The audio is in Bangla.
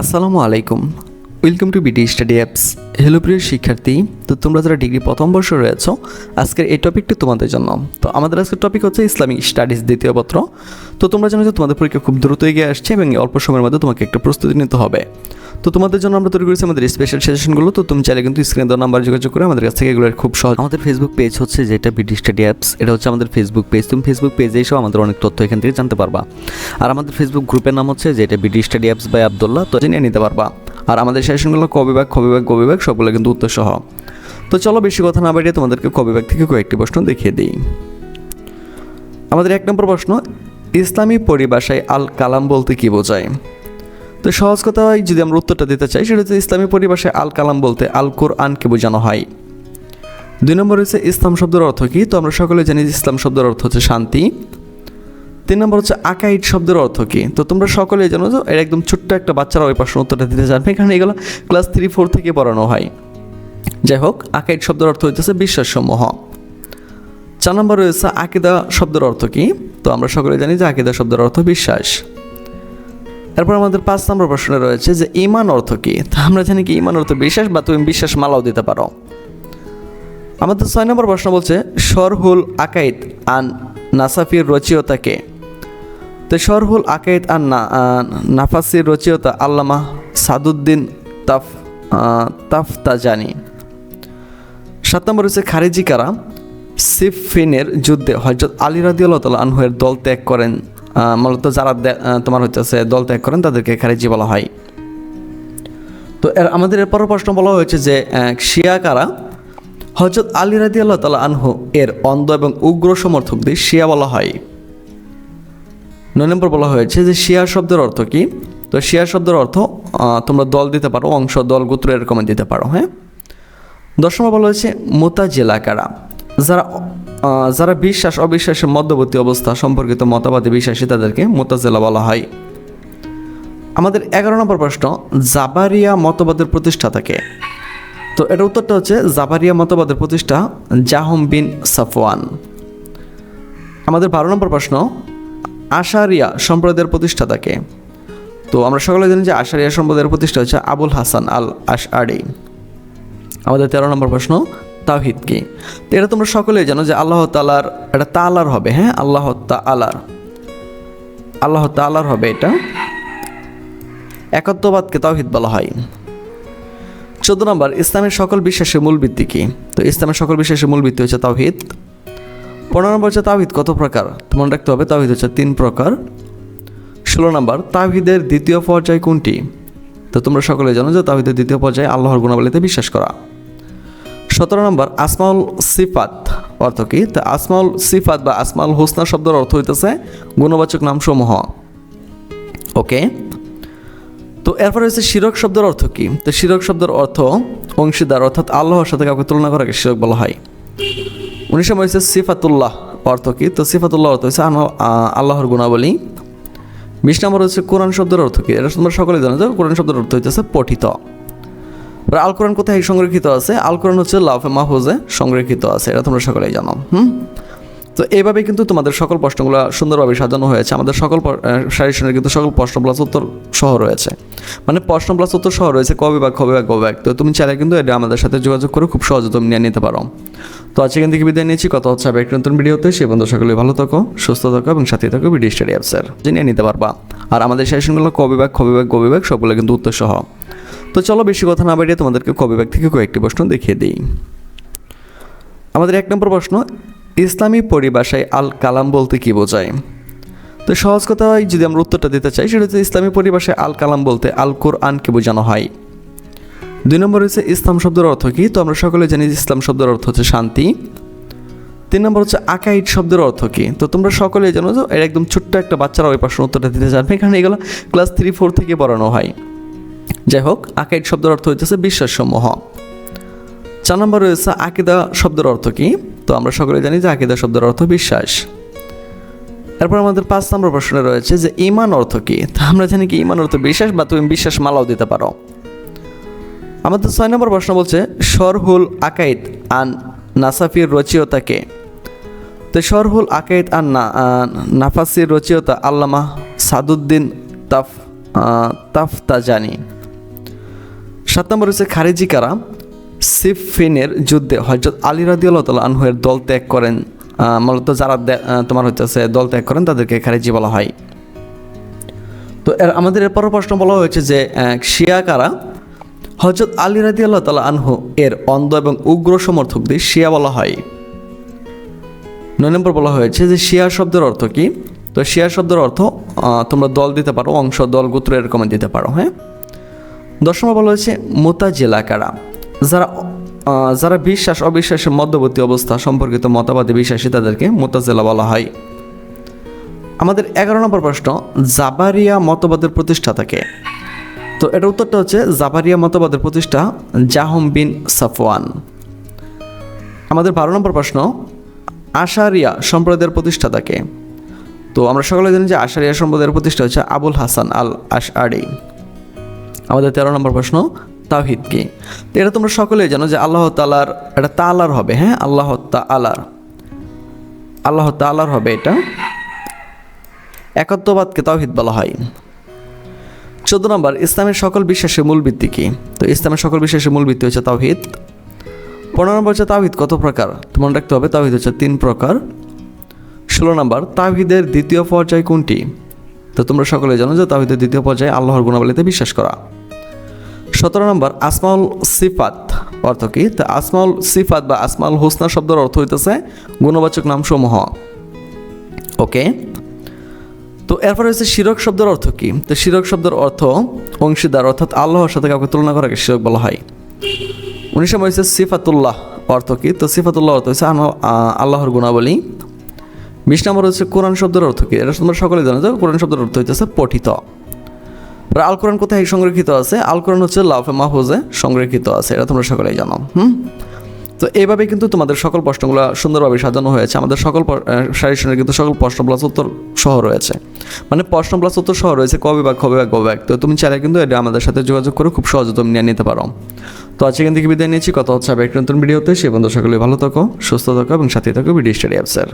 আসসালামু আলাইকুম। Welcome to BD study apps hello প্রিয় শিক্ষার্থী। তো তোমরা যারা ডিগ্রি প্রথম বর্ষ রয়েছো, আজকের এই টপিকটি তোমাদের জন্য। তো আমাদের আজকের টপিক হচ্ছে ইসলামিক স্টাডিজ দ্বিতীয় পত্র। তো তোমরা জানো যে তোমাদের পরীক্ষা খুব দ্রুত এগিয়ে আসছে এবং অল্প সময়ের মধ্যে তোমাকে একটু প্রস্তুতি নিতে হবে। তো তোমাদের জন্য আমরা তৈরি করেছি আমাদের স্পেশাল সেশনগুলো তো তুমি চাইলে কিন্তু স্ক্রিনে দেওয়া নাম্বার যোগাযোগ করে আমাদের কাছ থেকে এগুলো খুব সহজ। আমাদের ফেসবুক পেজ হচ্ছে যেটা বিডি স্টাডি অ্যাপস এটা হচ্ছে আমাদের ফেসবুক পেজ তুমি ফেসবুক পেজে এসেও আমাদের অনেক তথ্য এখান থেকে জানতে পারবা। আর আমাদের ফেসবুক গ্রুপের নাম হচ্ছে যেটা BD study apps by Abdullah তো জেনে নিতে পারবা। আর আমাদের সেশনগুলো কবিভাগ কবিভাগ কবিভাগ সবগুলো কিন্তু উত্তর সহ তো চলো বেশি কথা না বাড়িয়ে তোমাদেরকে কবিভাগ থেকে কয়েকটি প্রশ্ন দেখিয়ে দিই। আমাদের এক নম্বর প্রশ্ন, ইসলামী পরিভাষায় আল কালাম বলতে কি বোঝায়? তো সহজ কথায় যদি আমরা উত্তরটা দিতে চাই, সেটা হচ্ছে ইসলামী পরিভাষায় আল কালাম বলতে আল কোরআনকে বোঝানো হয়। দুই নম্বর হচ্ছে ইসলাম শব্দের অর্থ কি? তো আমরা সকলে জানি যে ইসলাম শব্দের অর্থ হচ্ছে শান্তি। তিন নম্বর হচ্ছে আকাইড শব্দের অর্থ কি? তো তোমরা সকলে জানো যে এর একদম ছোট্ট একটা বাচ্চারা ওই প্রশ্ন উত্তরটা দিতে জানবে। এখানে এগুলো ক্লাস থ্রি, ফোর থেকে পড়ানো হয়। যাই হোক আকাইড শব্দের অর্থ হচ্ছে বিশ্বাসসমূহ। চার নম্বর রয়েছে আকিদা শব্দের অর্থ কি? তো আমরা সকলে জানি যে আকিদা শব্দের অর্থ বিশ্বাস। এরপর আমাদের পাঁচ নম্বর প্রশ্নে রয়েছে যে ইমান অর্থ কি? তা আমরা জানি কি ইমান অর্থ বিশ্বাস বা তুমি বিশ্বাস মালাও দিতে পারো। আমাদের ছয় নম্বর প্রশ্ন বলছে সরহুল আকাইদ আন নাসাফির রচিয়তাকে তো সরহুল আকাইদ আন নাফাসির রচিয়তা আল্লামা সাদুদ্দিন তাফ তাফতাজানি। সাত নম্বর হচ্ছে খারিজি কারা? সিফিনের যুদ্ধে হজরত আলী রাদি আল্লাহ তাল আনহুয়ের দল ত্যাগ করেন। মূলত যারা তোমার হচ্ছে দল ত্যাগ করেন, তাদেরকে খারিজি বলা হয়। তো এর আমাদের এরপর প্রশ্ন বলা হয়েছে যে শিয়া কারা? হজরত আলী রাদি আল্লাহ তালা আনহু এর অন্ধ এবং উগ্র সমর্থকদের শিয়া বলা হয়। নয় নম্বর বলা হয়েছে যে, শিয়া শব্দের অর্থ কি? তো শিয়া শব্দের অর্থ তোমরা দল দিতে পারো, অংশ, দল, গোত্র এরকম দিতে পারো হ্যাঁ? দশ নম্বর বলা হয়েছে, মোতাজেলা কারা? যারা যারা বিশ্বাস, অবিশ্বাসের মধ্যবর্তী অবস্থা সম্পর্কিত মতবাদে বিশ্বাসী, তাদেরকে মোতাজেলা বলা হয়। আমাদের এগারো নম্বর প্রশ্ন, জাবারিয়া মতবাদের প্রতিষ্ঠাতাকে তো এটার উত্তরটা হচ্ছে, জাবারিয়া মতবাদের প্রতিষ্ঠা জাহম বিন সাফওয়ান। আমাদের বারো নম্বর প্রশ্ন, আশারিয়া সম্প্রদায়ের প্রতিষ্ঠাতাকে তো আমরা সকলে জানি যে আশারিয়া সম্প্রদায়ের প্রতিষ্ঠা হচ্ছে আবুল হাসান আল আশআরি আমাদের তেরো নম্বর প্রশ্ন তাওহিদ কি? তো এটা তোমরা সকলেই জানো যে আল্লাহ তালার এটা তালার হবে হ্যাঁ? আল্লাহ তালার আল্লাহ তালার হবে এটা। একত্ববাদকে তাওহিদ বলা হয়। চোদ্দ নম্বর, ইসলামের সকল বিশ্বাসের মূল ভিত্তি কি? তো ইসলামের সকল বিশ্বাসের মূল ভিত্তি হচ্ছে তাওহিদ। পনেরো নম্বর হচ্ছে তাওহিদ কত প্রকার? মনে রাখতে হবে, তাওহিদ হচ্ছে তিন প্রকার। ষোলো নম্বর, তাওহিদের দ্বিতীয় পর্যায় কোনটি? তো তোমরা সকলে জানো যে তাওহিদের দ্বিতীয় পর্যায়ে আল্লাহর গুণাবলীতে বিশ্বাস করা। সতেরো নম্বর, আসমাউল সিফাত অর্থ কি? তা আসমাউল সিফাত বা আসমাউল হোসনা শব্দের অর্থ হইতেছে গুণবাচক নামসমূহ। ওকে? তো এরপর হচ্ছে শিরক শব্দের অর্থ কি? তো শিরক শব্দের অর্থ অংশীদার, অর্থাৎ আল্লাহর সাথে কাউকে তুলনা করাকে শিরক বলা হয়। উনিশ নম্বর হচ্ছে সিফাতুল্লাহ অর্থ কি? তো সিফাতুল্লাহ অর্থ হচ্ছে আল্লাহর গুণাবলী। বিশ নম্বর হচ্ছে কোরআন শব্দের অর্থ কি? এটা তোমরা সকলে জানো যে কোরআন শব্দের অর্থ হইতেছে পঠিত। এবার আল কোরআন কোথায় সংরক্ষিত আছে? আল কোরআন হচ্ছে লাফে মাহফুজে সংরক্ষিত আছে, এটা তোমরা সকলেই জানো, হুম? তো এইভাবে কিন্তু তোমাদের সকল প্রশ্নগুলো সুন্দরভাবে সাজানো হয়েছে। আমাদের সকল সাজেশনের কিন্তু সকল প্রশ্ন প্লাস উত্তর সহ রয়েছে। মানে প্রশ্ন প্লাস উত্তর সহ রয়েছে কবে বা কবে বা কবে তো তুমি চাইলে কিন্তু এটা আমাদের সাথে যোগাযোগ করে খুব সহজে তুমি নিয়ে নিতে পারো। তো আজকে এখান থেকে বিদায় নিয়েছি কথা হচ্ছে আবার একটা নতুন ভিডিওতে। সে বন্ধু সকলে ভালো থাকো, সুস্থ থাকো এবং সাথে থাকো ভিডিও স্টাডি অ্যাপসের। নিয়ে নিতে পারবা। আর আমাদের সেশনগুলো কবে ব্যাগ কবে ব্যাগ কবে ব্যাগ সবগুলো কিন্তু উত্তর সহ। তো চলো বেশি কথা না বাড়িয়ে তোমাদেরকে কবে ব্যাগ থেকে কয়েকটি প্রশ্ন দেখিয়ে দিই। আমাদের এক নম্বর প্রশ্ন, ইসলামী পরিভাষায় আল কালাম বলতে কি বোঝায়? তো সহজ কথায় যদি আমরা উত্তরটা দিতে চাই, সেটা হচ্ছে ইসলামী পরিভাষায় আল কালাম বলতে আল কোরআনকে বোঝানো হয়। দুই নম্বর হচ্ছে, ইসলাম শব্দের অর্থ কি? তো আমরা সকলে জানি যে ইসলাম শব্দের অর্থ হচ্ছে শান্তি। তিন নম্বর হচ্ছে আকাইড শব্দের অর্থ কি? তো তোমরা সকলে জানো যে এর একদম ছোট্ট একটা বাচ্চারা ওই প্রশ্ন উত্তরটা দিতে জানবে। এখানে এগুলো ক্লাস থ্রি ফোর থেকে পড়ানো হয়। যাই হোক আকাইড শব্দের অর্থ হইতেছে বিশ্বাসসমূহ। চার নম্বর রয়েছে আকিদা শব্দের অর্থ কি? তো আমরা সকলে জানি যে আকিদা শব্দের অর্থ বিশ্বাস। এরপর আমাদের পাঁচ নম্বর প্রশ্নে রয়েছে যে ইমান অর্থ কি? তা আমরা জানি কি ইমান অর্থ বিশ্বাস বা তুমি বিশ্বাস মালাও দিতে পারো। আমাদের ছয় নম্বর প্রশ্ন বলছে সরহুল আকাইদ আন নাসাফির রচিয়তাকে তো সরহুল আকাইদ আন নাফাসির রচিয়তা আল্লামা সাদুদ্দিন তাফ তাফতাজানি। সাত নম্বর হচ্ছে খারিজি কারা সিফিনের যুদ্ধে হজরত আলী রাদি আল্লাহ তালা আনহুয়ের দল ত্যাগ করেন। মূলত যারা তোমার হইতেছে দল ত্যাগ করেন, তাদেরকে খারিজি বলা হয়। তো এর আমাদের এরপর প্রশ্ন বলা হয়েছে যে শিয়া কারা? হজরত আলী রাদি আল্লাহ তালা আনহু এর অন্ধ এবং উগ্র সমর্থকদের শিয়া বলা হয়। নয় নম্বর বলা হয়েছে যে, শিয়া শব্দের অর্থ কি? তো শিয়া শব্দের অর্থ তোমরা দল দিতে পারো, অংশ, দল, গোত্র এরকম দিতে পারো হ্যাঁ? দশ বলা হয়েছে মোতাজেলা কারা যারা যারা বিশ্বাস, অবিশ্বাসের মধ্যবর্তী অবস্থা সম্পর্কিত মতবাদে বিশ্বাসী, তাদেরকে মোতাজেলা বলা হয়। আমাদের এগারো নম্বর প্রশ্ন, জাবারিয়া মতবাদের প্রতিষ্ঠাতাকে তো এটার উত্তরটা হচ্ছে জাবারিয়া মতবাদের প্রতিষ্ঠা জাহম বিন সাফওয়ান। আমাদের বারো নম্বর প্রশ্ন, আশারিয়া সম্প্রদায়ের প্রতিষ্ঠাতাকে তো আমরা সকলে জানি যে আশারিয়া সম্প্রদায়ের প্রতিষ্ঠা হচ্ছে আবুল হাসান আল আশআরি আমাদের তেরো নম্বর প্রশ্ন, তাওহিদ কি? তো এটা তোমরা সকলেই জানো যে আল্লাহ তালার এটা তালার হবে হ্যাঁ? আল্লাহ তালার আল্লাহ তালার হবে এটা। একত্ববাদকে তাওহিদ বলা হয়। চোদ্দ নম্বর, ইসলামের সকল বিশ্বাসের মূল ভিত্তি কি? তো ইসলামের সকল বিশ্বাসের মূল ভিত্তি হচ্ছে তাওহিদ। পনেরো নম্বর হচ্ছে তাওহিদ কত প্রকার? তো মনে রাখতে হবে, তাওহিদ হচ্ছে তিন প্রকার। ষোলো নম্বর, তাওহিদের দ্বিতীয় পর্যায় কোনটি? তো তোমরা সকলে জানো যে তাওহিদের দ্বিতীয় পর্যায়ে আল্লাহর গুণাবলীতে বিশ্বাস করা। সতেরো নম্বর, আসমাউল সিফাত অর্থ কি? তো আসমাউল সিফাত বা আসমাউল হোসনা শব্দের অর্থ হইতেছে গুণবাচক নাম সমূহ ওকে? তো এরপর হচ্ছে শিরক শব্দের অর্থ কি? তো শিরক শব্দের অর্থ অংশীদার, অর্থাৎ আল্লাহর সাথে কাউকে তুলনা করাকে শিরক বলা হয়। উনিশ নম্বর হচ্ছে সিফাতুল্লাহ অর্থ কি? তো সিফাতুল্লাহ অর্থ হচ্ছে আল্লাহর গুণাবলী। বিশ নম্বর হচ্ছে কোরআন শব্দের অর্থ কি? এটা তোমরা সকলে জানো যে কোরআন শব্দের অর্থ হইতেছে পঠিত। আর আল কোরআন কোথায় সংরক্ষিত আছে? আল কোরআন হচ্ছে লাফে মাহফুজে সংরক্ষিত আছে, এটা তোমরা সকলেই জানো, হুম? তো এইভাবে কিন্তু তোমাদের সকল প্রশ্নগুলো সুন্দরভাবে সাজানো হয়েছে। আমাদের সকল সারিশনের কিন্তু সকল প্রশ্ন প্লাস উত্তর সহ রয়েছে। মানে প্রশ্ন প্লাস উত্তর সহ রয়েছে কবে বা কবে বা কবে তো তুমি চাইলে কিন্তু এটা আমাদের সাথে যোগাযোগ করে খুব সহজে তুমি নিয়ে নিতে পারো। তো আজকে থেকে বিদায় নিয়েছি কথা হচ্ছে আবার একটা নতুন ভিডিওতে। সে বন্ধু সকলে ভালো থাকো, সুস্থ থাকো এবং সাথে থাকো ভিডিও স্টাডি অ্যাপসের।